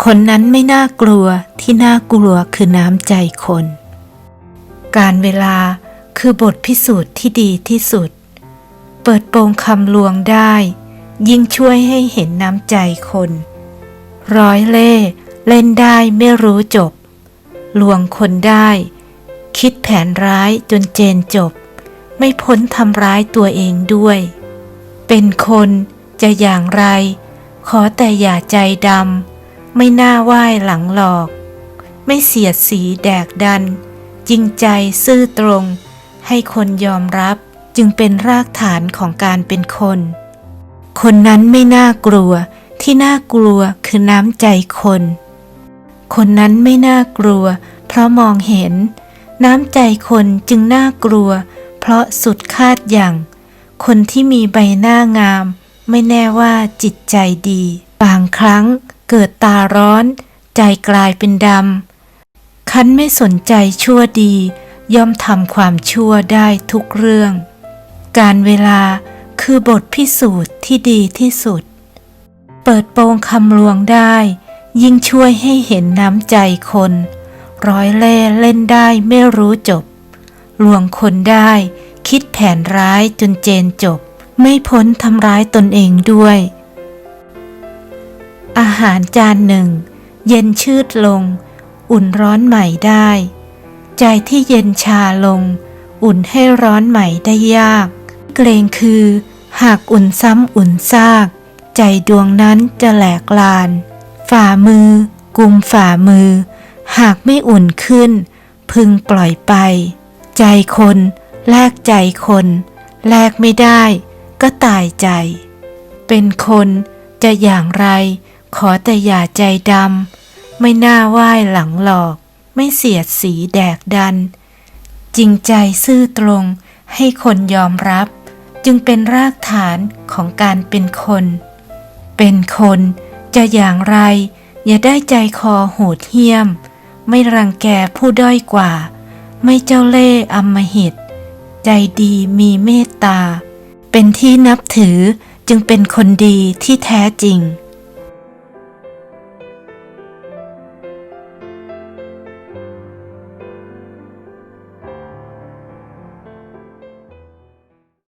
คนนั้นไม่น่ากลัวที่น่ากลัวคือน้ำใจคน การเวลาคือบทพิสูจน์ที่ดีที่สุด เปิดโปงคำลวงได้ ยิ่งช่วยให้เห็นน้ำใจคน ร้อยเล่เล่นได้ไม่รู้จบ ลวงคนได้ คิดแผนร้ายจนเจนจบ ไม่พ้นทำร้ายตัวเองด้วย เป็นคนจะอย่างไร ขอแต่อย่าใจดำ ไม่น่าไหว้หลังหลอก ไม่เสียดสีแดกดัน จริงใจซื่อตรง ให้คนยอมรับจึงเป็นรากฐานของการเป็นคน คนนั้นไม่น่ากลัว ที่น่ากลัวคือน้ำใจคน คนนั้นไม่น่ากลัว เพราะมองเห็น น้ำใจคนจึงน่ากลัว เพราะสุดคาดอย่าง คนที่มีใบหน้างาม ไม่แน่ว่าจิตใจดี บางครั้ง เกิดตาร้อน ใจกลายเป็นดำ คันไม่สนใจชั่วดี ย่อมทำความชั่วได้ทุกเรื่อง การเวลาคือบทพิสูจน์ที่ดีที่สุด เปิดโปงคำลวงได้ ยิ่งช่วยให้เห็นน้ำใจคน ร้อยเล่เล่นได้ไม่รู้จบ ลวงคนได้ คิดแผนร้ายจนเจนจบ ไม่พ้นทำร้ายตนเองด้วย อาหารจานหนึ่ง เย็นชืดลง อุ่นร้อนใหม่ได้ ใจที่เย็นชาลง อุ่นให้ร้อนใหม่ได้ยาก เกรงคือ หากอุ่นซ้ำอุ่นซาก ใจดวงนั้นจะแหลกลาน ฝ่ามือ กุมฝ่ามือ หากไม่อุ่นขึ้น พึงปล่อยไป ใจคน แลกใจคน แลกไม่ได้ ก็ตายใจ เป็นคนจะอย่างไร ขอแต่อย่าใจดำ ไม่น่าไหว้หลังหลอก ไม่เสียดสีแดกดัน จริงใจซื่อตรงให้คนยอมรับ จึงเป็นรากฐานของการเป็นคน เป็นคนจะอย่างไร อย่าได้ใจคอโหดเหี้ยม ไม่รังแกผู้ด้อยกว่า ไม่เจ้าเล่ห์อำมหิต ใจดีมีเมตตา เป็นที่นับถือจึงเป็นคนดีที่แท้จริง